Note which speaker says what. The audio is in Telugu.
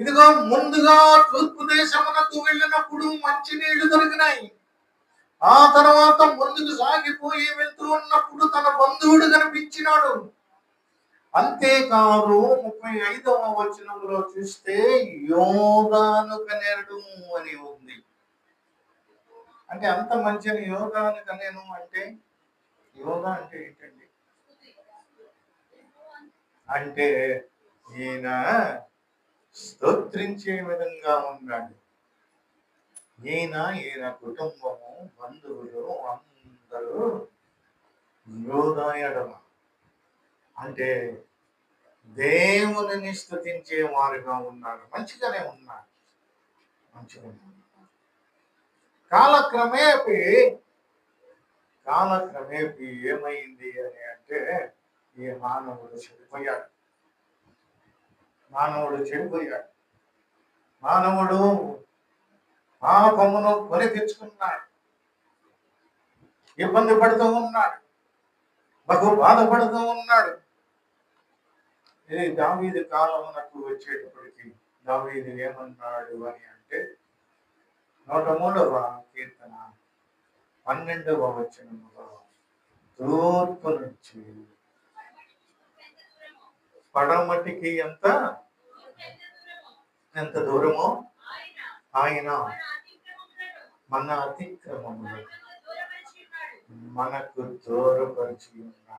Speaker 1: ఇదిగో ముందుగా తూర్పు దేశమునకు వెళ్ళినప్పుడు మంచి నీళ్ళు దొరికినాయి. ఆ తర్వాత ముందుకు సాగిపోయి వెళ్తూ ఉన్నప్పుడు తన బంధువుడు కనిపించినాడు. అంతేకాదు ముప్పై ఐదవ వచనంలో చూస్తే యోగాను కనేరుడు అని ఉంది. అంటే అంత మంచిని యోగాను కనేను అంటే యోగా అంటే ఏంటండి? అంటే ఈయన స్తోత్రించే విధంగా ఉన్నాడు. ఈయన ఈయన కుటుంబము బంధువులు అందరూ యోదాయడమ అంటే దేవుని స్థుతించే వారుగా ఉన్నారు మంచిగానే ఉన్నారు మంచిగా ఉన్నారు. కాలక్రమేపీ కాలక్రమేపీ ఏమైంది అని అంటే ఈ మానవుడు చనిపోయాడు మానవుడు చెడిపోయాడు. మానవుడు పాపమును కొని తెచ్చుకున్నాడు. ఇబ్బంది పడుతూ ఉన్నాడు. బహు బాధపడుతూ ఉన్నాడు. ఇది దావీది కాలమునకు వచ్చేటప్పటికి దావీది ఏమన్నాడు అని అంటే నూట మూడవ కీర్తన పన్నెండవ వచనములో తూర్పు నుంచి పడమటికి ఎంత? ఎంత దూరమో? ఆయన. మన అతిక్రమములు. మనకు దూరపరిచి ఉన్నాడు.